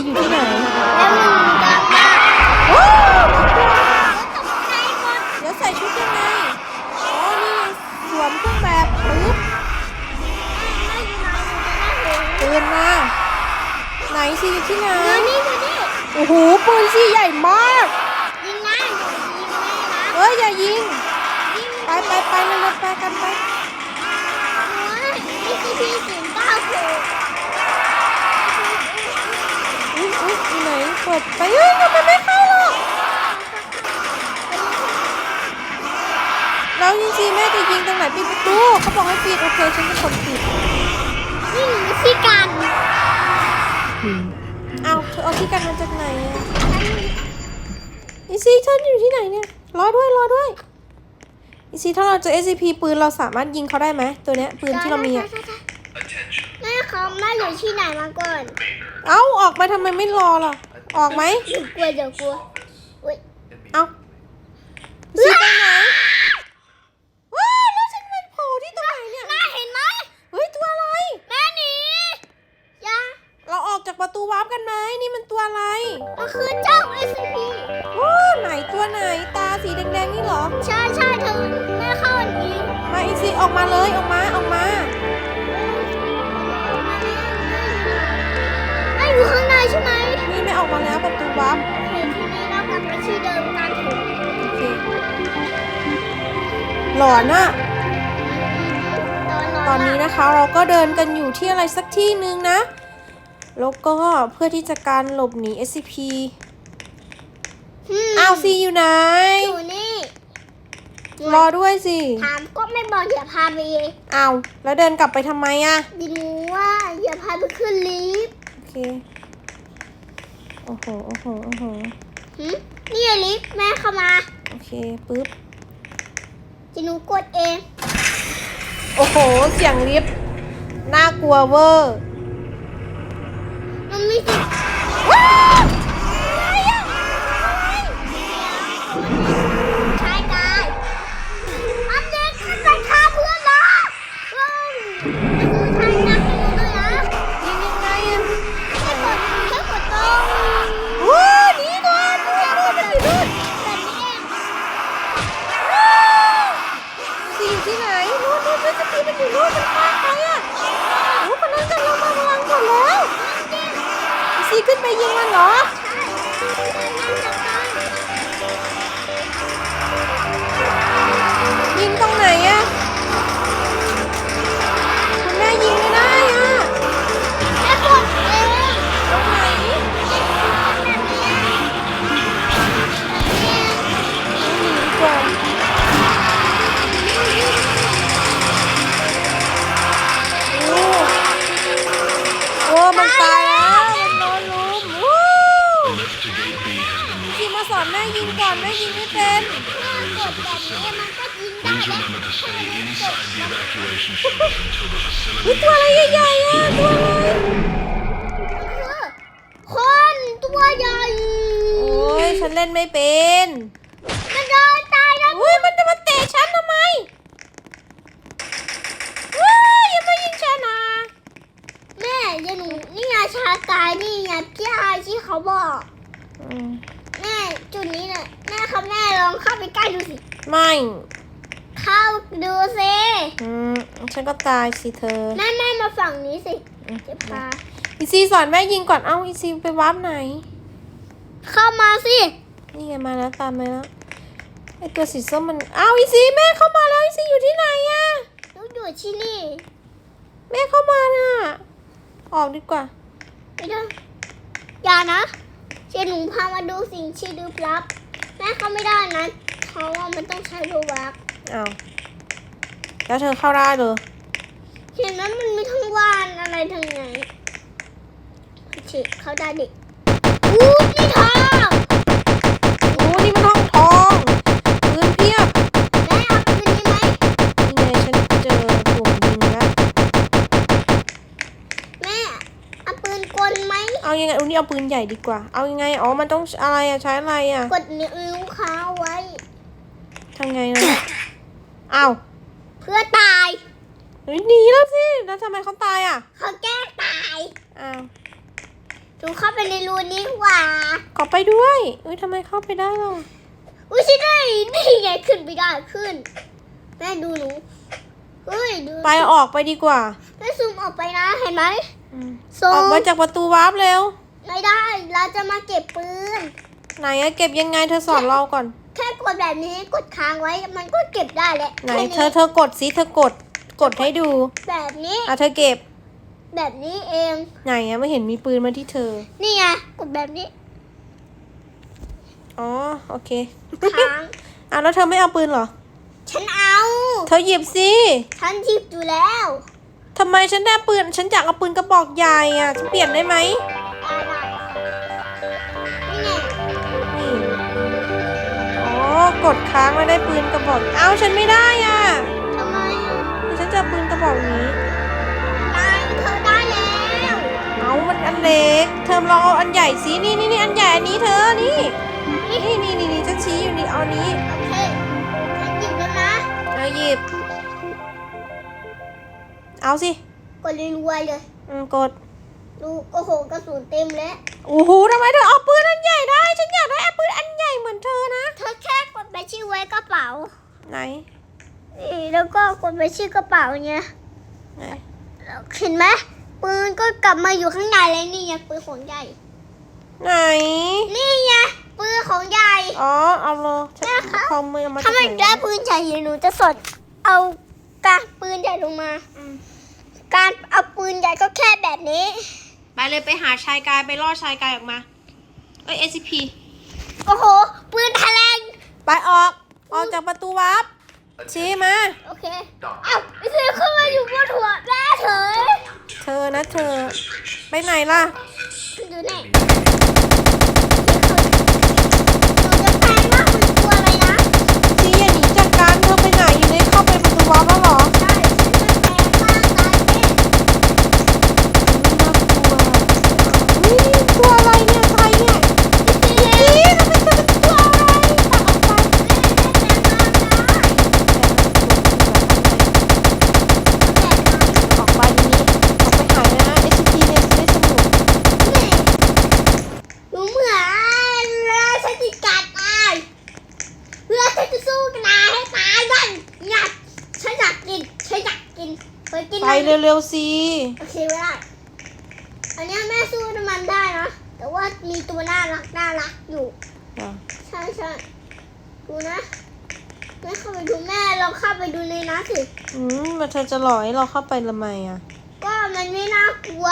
ซีอยู่ที่ไหนแล้วมึงดังมากโอ้ตกใจหมดแล้วใส่ชุดยังไงอ๋อนี่สวมเครื่องแบบปึ๊บไม่อยู่หนอยู่ในหน้าหูปืนมาไหนซีอยู่ที่ไหนอยู่นี่อยู่นี่โอ้โหปืนซีใหญ่มากยิงนะอยู่ยิงแม่นะเฮ้ยอย่ายิง ไปไปไปเร็วๆไปกันไป โอ้ยนี่คือพี่สิงเก้าถูก อุ้ยอุ้ยอยู่ไหนเปิดไปเฮ้ยทำไมไม่เข้าหรอกแล้วจริงๆแม่จะยิงตรงไหนปิ ดประตูเขาบอกให้ปิดโอเคฉันเป็นคนปิดนี่หนูที่กันเอาเธอเอาที่กันมาจากไหนอะอีซีเธออยู่ที่ไหนเนี่ยรอด้วยรอด้วยอีซีถ้าเราเจอ SCP ปืนเราสามารถยิงเขาได้ไหมตัวเนี้ยปืนที่เรามีอะแม่เขาแม่อยู่ที่ไหนมาก่อน เอ้าออกมาทำไมไม่รอล่ะออกไหมเดี๋ยวกลัวเดี๋ยวกลัว อุ้ยเอ้าอีซีไปไหนว้าวแล้วฉันเป็นโผล่ที่ตรงไหนเนี่ย น่าเห็นไหม เฮ้ยตัวอะไร แม่หนียัง เราออกจากประตูวาร์ป กันไหมนี่มันตัวอะไรมันคือเจ้า SCP โอ้ไหนตัวไหนตาสีแดงๆนี่เหรอ ใช่ใช่เธอแม่เข้าอันนี้มาอีซีออกมาเลยออกมาออกมาแม่อยู่ข้างในใช่ไหมนี่ไม่ออกมาแล้วประตูวาร์ปเห็นทีนี้เรากลับไปที่เดิมกันเถอะโอเคหลอนอะตอนตอนนี้นะคะเราก็เดินกันอยู่ที่อะไรสักที่หนึ่งนะ แล้วก็เพื่อที่จะการหลบหนี SCP อ้าวซีอยู่ไหน อยู่นี่รอด้วยสิ ถามก็ไม่บอกอย่าพาไปเองอ้าวแล้วเดินกลับไปทำไมอะดินูว่าอย่าพาไปขึ้นลิฟต์โอเค โอ้โห โอ้โห โอ้โหหึนี่ไงลิฟต์แม่เข้ามาโอเคปึ๊บดินูกดเอง โอ้โห เสียงลิฟต์น่ากลัวเวอร์ มัน ไปยิงมันเหรอ facility ตัวอะไรใหญ่ๆอะตัวอะไรคนตัวใหญ่โอ้ยฉันเล่นไม่เป็นมันเดินตายแล้วเฮ้ยมันจะมาเตะฉันทำไมเฮ้ยอย่ามายิงฉันนะแม่ยายหนูนี่ไงชากายนี่ไงพี่ไอที่เขาบอกอืมแม่จุดนี้น่ะแม่ครับแม่ลองเข้าไปใกล้ดูสิไม่ เข้าดูสิอืมฉันก็ตายสิเธอแม่แม่มาฝั่งนี้สิอืมจะพาอีซีสอนแม่ยิงก่อนเอ้าอีซีไปวาร์ปไหน เข้ามาสิ นี่ไงมาแล้วตามมาแล้วไอตัวสีส้มมันเอ้าอีซีแม่เข้ามาแล้วอีซีอยู่ที่ไหนอะหนูอยู่ที่นี่แม่เข้ามาน่ะออกดีกว่าไม่ได้อย่านะเชยหนูพามาดูสิ่งที่ลึกลับแม่เข้าไม่ได้นะเพราะว่ามันต้องใช้โลบั กอ้าวแล้วเธอเข้าได้เลยเห็นนั้นมันมีทั้งวานอะไรทั้งไหนฉีดเข้าได้ดิอู้นี่ทองโอ้นี่มันห้องทองปืนเพียบแม่เอาปืนนี้ไหมนี่ไงฉันเจอปุ่มยิงแล้วแม่เอาปืนกลไหมเอายังไงอุ้นี่เอาปืนใหญ่ดีกว่า เอายังไงอ๋อมันต้องอะไรอะใช้อะไรอะกดนิ้วค้างไว้ทำไงนะ อ้าวเพื่อตาย เฮ้ยหนีแล้วสิ แล้วทำไมเขาตายอะเขาแกล้งตายอ้าวหนูเข้าไปในรูนี้ดีกว่า ขอไปด้วยอุ้ยทำไมเข้าไปได้ล่ะอุ้ยใช่ได้นี่ไงขึ้นไปได้ขึ้น แม่ดูหนูเฮ้ยดูไปออกไปดีกว่าแม่ซูมออกไปนะเห็นไหมอืมซูออกมมาจากประตูวาร์ปเร็ว ไม่ได้เราจะมาเก็บปืน ไหนอะเก็บยังไงเธอสอนเราก่อนแค่กดแบบนี้กดค้างไว้มันก็เก็บได้แหละไหนแค่เธอเธอกดสิเธอกดกดให้ดูแบบนี้อะเธอเก็บแบบนี้เอง ไหนอะไม่เห็นมีปืนมาที่เธอ นี่ไงกดแบบนี้อ๋อโอเคค้างอะแล้วเธอไม่เอาปืนเหรอ ฉันเอา เธอหยิบสิฉันหยิบอยู่แล้วทำไมฉันได้ปืน ฉันอยากเอาปืนกระบอกใหญ่อะฉันเปลี่ยนได้ไหม กดค้างแล้วได้ปืนกระบอก เอ้าฉันไม่ได้อะทำไมอะฉันจะเอาปืนกระบอกนี้นายเธอได้แล้วเอามันอันเล็ก เธอลองเอาอันใหญ่สินี่นี่นี่อันใหญ่อันนี้เธอ นี่ นี่นี่นี่นี่ฉันชี้อยู่นี่เอาอันนี้ โอเคฉันหยิบแล้วนะเอาหยิบ เอาสิ กดรวยๆเลย อืมกด ดูโอ้โหกระสุนเต็มแล้ว โอ้โหทำไมเธอเอาปืนอันใหญ่ได้ ฉันอยากได้เอาปืนอันใหญ่เหมือนเธอนะ เธอแค่กดไปชื่อไว้กระเป๋าไหนนี่แล้วก็กดไปชื่อกระเป๋าเนี่ยไหนแล้วเห็นไหมปืนก็กลับมาอยู่ข้างในเลยนี่ไงปืนของใหญ่ ไหน นี่ไงปืนของใหญ่ อ๋อ เอาเลยฉันแม่คะคอมมือมาถ้าจากมันไหนได้ปืนใหญ่หนูจะสดเอาการปืนใหญ่ลงมาอืมการเอาปืนใหญ่ก็แค่แบบนี้ไป เลยไปหาชายกายไปล่อชายกายออกมา เอ้ย SCP โอ้โห ปืนทะเลงไปออก ออกจากประตูวาร์ปชี้มา โอเคเอ้าไอ้เสือขึ้นมาอยู่บนหัวแม่เฉย เธอนะเธอ ไปไหนล่ะ ดูนี่หนูจะแปลงร่างเป็นตัวอะไรนะ ชี้อย่าหนีจากการเธอไปไหนอยู่ในเข้าไปประตูวาร์ปแล้วเหรอ ใช่ฉันจะแปลงร่างกายเป็น นี่น่ากลัวนี่ตัวอะไรเนี่ยใครเนี่ยนี่ทำไมเธอเป็นตัวอะไรตัดออกไปออกไปนี้ออกไปหายนะ SCP เนี่ยจะได้สนุก หนูเหมือนราชกิจการตายเพื่อฉันจะสู้กับนายให้ตายกันอยากฉันอยากกินฉันอยากกินเคยกิน ไป ไหม เร็วๆสิ โอเคไม่ได้อันเนี้ยแม่สู้น้ำมันได้นะ แต่ว่ามีตัวน่ารักน่ารักอยู่ ใช่ใช่ดูนะแม่เข้าไปดูแม่ลองเข้าไปดูในนั้นสิ อืมมาเธอจะหลอกให้เราเข้าไปทำไมอะ ก็มันไม่น่ากลัว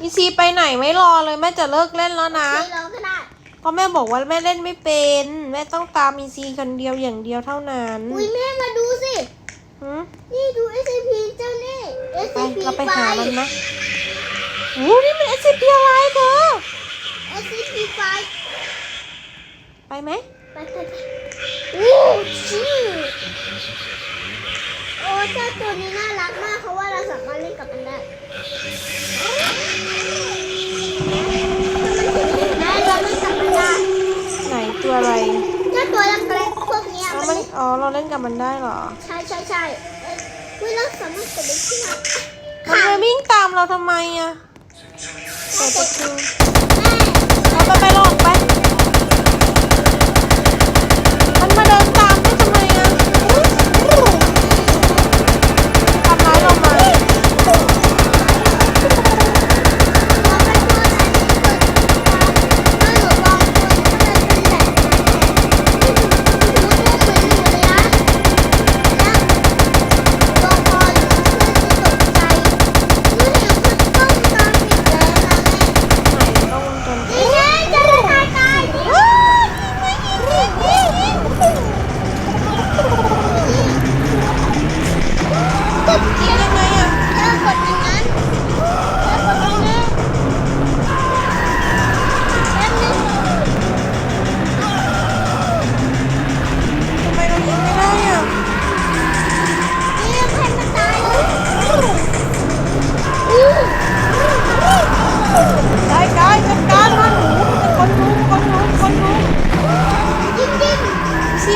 อีซีไปไหนไม่รอเลยแม่จะเลิกเล่นแล้วนะใช่เราก็ได้เพราะแม่บอกว่าแม่เล่นไม่เป็น แม่ต้องตามอีซีคนเดียวอย่างเดียวเท่านั้น อุ้ยแม่มาดูสิหืมนี่ดู SCP เจ้านี่ ไป SCP เราไปหามันนะโอ้นี่มัน SCP อะไรเธอ SCP ไฟไปไหม ไปไปไปโอ้ชื่อโอ้เจ้าตัวนี้น่ารักมากเพราะว่าเราสามารถเล่นกับมันได้แม่เราเล่นกับมันได้ไหนตัวอะไรเจ้าตัวเล็กๆพวกเนี้ยอ๋อมัมันน อ๋อ เราเล่นกับมันได้เหรอ ใช่ใช่ใช่เอ้ย เฮ้ยเราสามารถกดได้ที่ไหนมันจะวิ่งตามเราทำไมอะเปิดประตูแม่เอาไปไปหลอกไป มันมาเดิน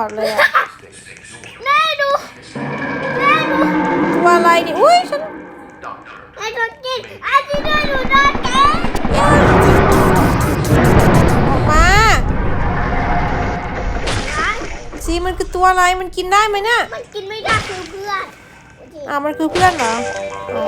อดเลยอะแม่ดูแม่ดูตัวอะไรนี่อุ้ยฉันแม่โดนกินอาทิตย์หน้าหนูโดนแกะออกมาสิมันคือตัวอะไรมันกินได้ไหมเนี่ยมันกินไม่ได้คือเพื่อนโอเคอ่ามันคือเพื่อนเหรออ๋อ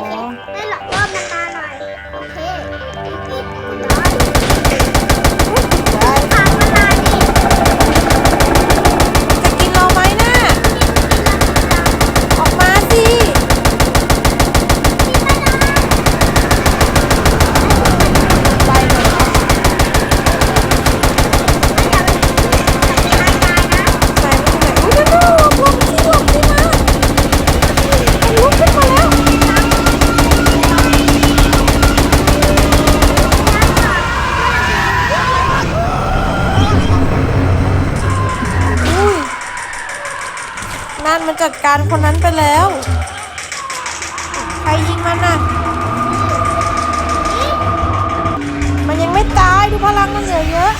จัดการคนนั้นไปแล้ว ใครยิงมันน่ะ มันยังไม่ตายดูพลังมันเหลือเยอะ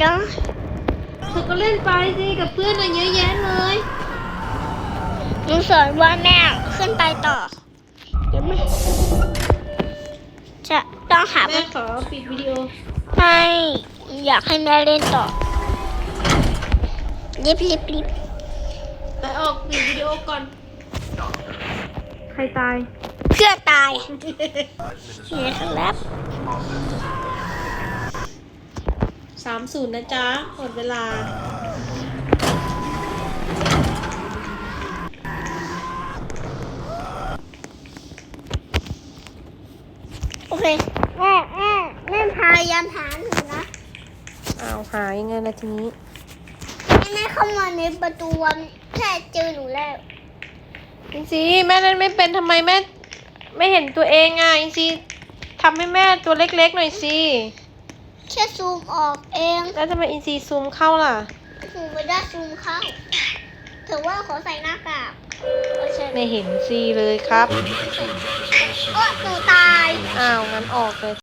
แล้วนะไม่ได้เธอก็เล่นไปสิกับเพื่อนอะเยอะแยะเลยหนูสอนว่าแม่ขึ้นไปต่อ เดี๋ยวแม่จะต้องหาแม่ขอปิดวิดีโอไม่อยากให้แม่เล่นต่อรีบรีบรีบไปออกปิดวิดีโอก่อน ใครตาย เพื่อตาย เนี่ยครับ สามศูนย์นะจ๊ะหมดเวลา โอเค แม่แม่แม่พยายามหาหนูนะอ้าวหายังไงล่ะทีนี้แม่แม่เข้ามาในประตูวันแค่เจอหนูแล้ว อินซีแม่เล่นไม่เป็นทำไมแม่ ไม่เห็นตัวเองอะอินซีทำให้แม่ตัวเล็กๆหน่อยสิ แค่ซูมออกเองแล้วทำไมอินซีซูมเข้าล่ะหนูไม่ได้ซูมเข้าถือว่าขอใส่หน้ากากโอเคไม่เห็นซีเลยครับ Would like to advise all โอ้หนูตาย อ้าวงั้นออกเลย